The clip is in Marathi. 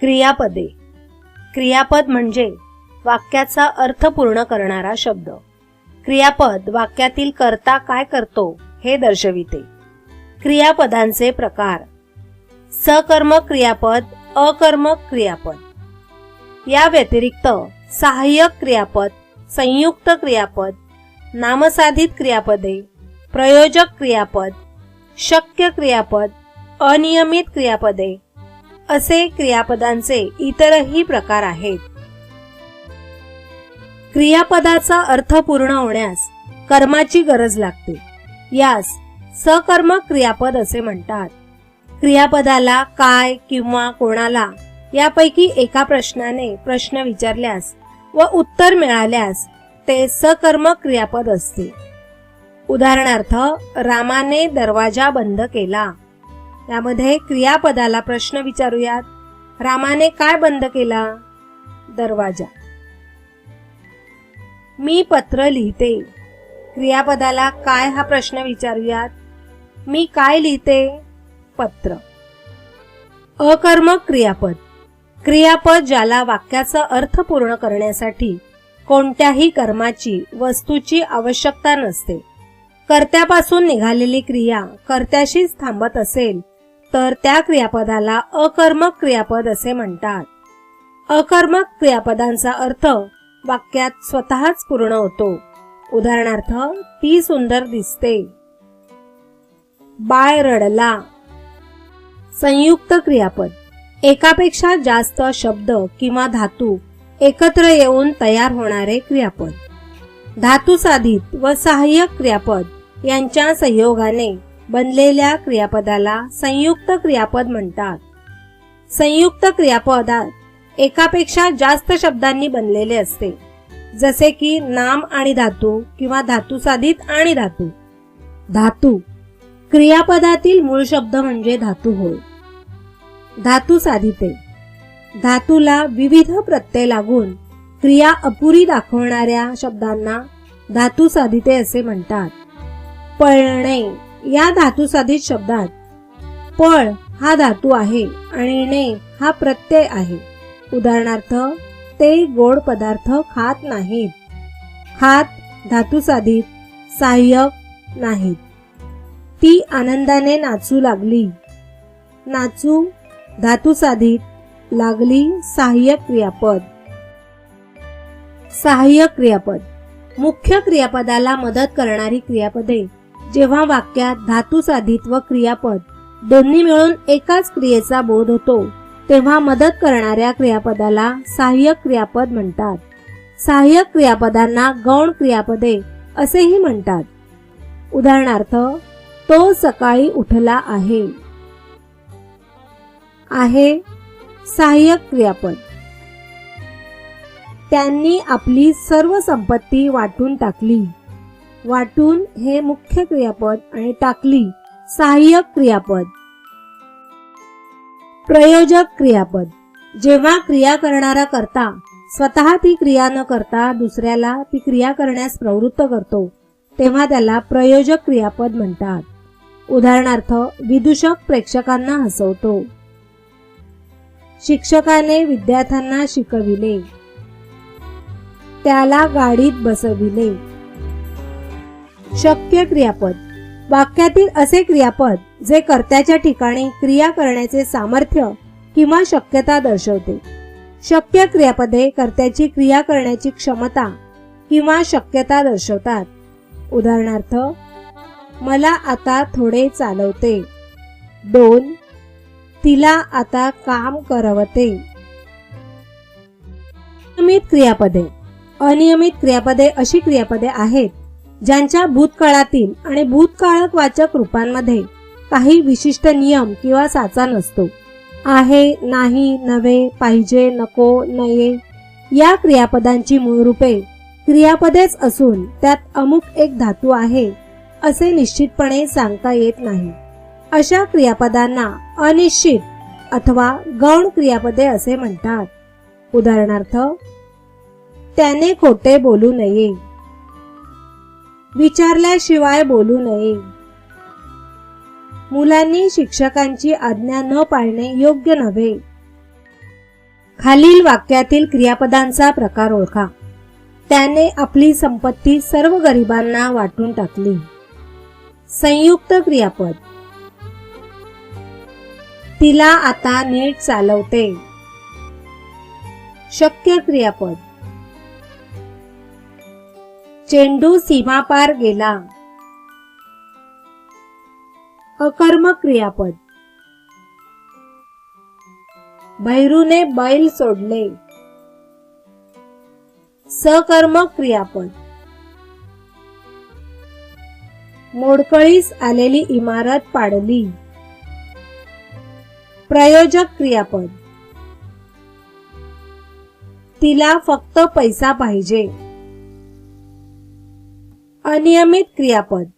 क्रियापदे. क्रियापद म्हणजे वाक्याचा अर्थ पूर्ण करणारा शब्द. क्रियापद वाक्यातील कर्ता काय करतो हे दर्शविते. क्रियापदांचे प्रकार. सकर्मक क्रियापद अकर्मक क्रियापद. या व्यतिरिक्त सहाय्यक क्रियापद संयुक्त क्रियापद नामसाधित क्रियापदे प्रयोजक क्रियापद शक्य क्रियापद अनियमित क्रियापदे असे क्रियापदांचे इतरही प्रकार आहेत. क्रियापदाचा अर्थ पूर्ण होण्यास कर्माची गरज लागते. यास सकर्मक क्रियापद असे म्हणतात. क्रियापदाला काय किंवा कोणाला यापैकी एका प्रश्नाने प्रश्न विचारल्यास व उत्तर मिळाल्यास ते सकर्म क्रियापद असते. उदाहरणार्थ रामाने दरवाजा बंद केला. यामध्ये क्रियापदाला प्रश्न विचारूयात. रामाने काय बंद केला? दरवाजा. मी पत्र लिहिते. क्रियापदाला काय हा प्रश्न विचारूयात? मी काय लिहिते? पत्र. अकर्मक क्रियापद. क्रियापद ज्याला वाक्याचा अर्थ पूर्ण करण्यासाठी कोणत्याही कर्माची वस्तूची आवश्यकता नसते. कर्त्यापासून निघालेली क्रिया कर्त्याशीच थांबत असेल तर त्या क्रियापदाला अकर्मक क्रियापद असे म्हणतात. अकर्मक क्रियापदांचा अर्थ वाक्यात स्वतःच पूर्ण होतो. उदाहरणार्थ ती सुंदर दिसते. बाय रडला. संयुक्त क्रियापद. एकापेक्षा जास्त शब्द किंवा धातू एकत्र येऊन तयार होणारे क्रियापद. धातुसाधित व सहाय्यक क्रियापद यांच्या संयोगाने बनलेल्या क्रियापदाला संयुक्त क्रियापद म्हणतात. संयुक्त क्रियापदात एकापेक्षा जास्त शब्दांनी बनलेले असते. जसे की नाम आणि धातू किंवा धातू साधित आणि धातू. धातू. क्रियापदातील मूळ शब्द म्हणजे धातू होय. धातू साधिते. धातूला विविध प्रत्यय लागून क्रिया अपुरी दाखवणाऱ्या शब्दांना धातू साधिते असे म्हणतात. पळणे. या धातू साधित शब्दात पळ हा धातू आहे आणि ने हा प्रत्यय आहे. उदाहरणार्थ ते गोड पदार्थ खात नाहीत. खात धातू साधित सहाय्यक नाहीत. ती आनंदाने नाचू लागली. नाचू धातू साधित लागली सहाय्यक क्रियापद. सहाय्यक क्रियापद. मुख्य क्रियापदाला मदत करणारी क्रियापदे जेव्हा वाक्यात धातू साधित व क्रियापद दोन्ही मिळून एकाच क्रियेचा बोध होतो तेव्हा मदत करणाऱ्या क्रियापदाला सहाय्यक क्रियापद म्हणतात. सहाय्यक क्रियापदांना गौण क्रियापदे असेही म्हणतात. उदाहरणार्थ तो सकाळी उठला आहे. आहे सहाय्यक क्रियापद. त्यांनी आपली सर्व संपत्ती वाटून टाकली. वाटून हे मुख्य क्रियापद आणि टाकली सहाय्यक क्रियापद. प्रयोजक क्रियापद. जेव्हा क्रिया करणारा करता स्वतः ती क्रिया न करता दुसऱ्याला ती क्रिया करण्यास प्रवृत्त करतो तेव्हा त्याला प्रयोजक क्रियापद म्हणतात. उदाहरणार्थ विदूषक प्रेक्षकांना हसवतो. शिक्षकाने विद्यार्थ्यांना शिकविले. त्याला गाडीत बसविले. शक्य क्रियापद. वाक्यातील असे क्रियापद जे कर्त्याच्या ठिकाणी क्रिया करण्याचे सामर्थ्य किंवा शक्यता दर्शवते. शक्य क्रियापदे कर्त्याची क्रिया करण्याची क्षमता किंवा शक्यता दर्शवतात. उदाहरणार्थ मला आता थोडे चालवते. दोन तिला आता काम करवते. नियमित क्रियापदे. अनियमित क्रियापदे अशी क्रियापदे आहेत ज्यांच्या भूतकाळातील आणि भूतकाळक वाचक रूपांमध्ये काही विशिष्ट नियम किंवा साचा नसतो. आहे नाही नव्हे पाहिजे नको नये या क्रियापदांची मूळ रूपे क्रियापदेच असून त्यात अमुक एक धातू आहे असे निश्चितपणे सांगता येत नाही. अशा क्रियापदांना अनिश्चित अथवा गौण क्रियापदे असे म्हणतात. उदाहरणार्थ त्याने खोटे बोलू नये. विचारल्याशिवाय बोलू नये. मुलांनी शिक्षकांची आज्ञा न पाळणे योग्य नव्हे. खालील वाक्यातील क्रियापदांचा प्रकार ओळखा. त्याने आपली संपत्ती सर्व गरिबांना वाटून टाकली. संयुक्त क्रियापद. तिला आता नीट चालवते. शक्य क्रियापद. चेंडू सीमापार गेला. अकर्म क्रियापद भैरूने बैल सोडले. सकर्म क्रियापद मोडकळीस आलेली इमारत पाडली. प्रयोजक क्रियापद. तिला फक्त पैसा पाहिजे. अनियमित क्रियापद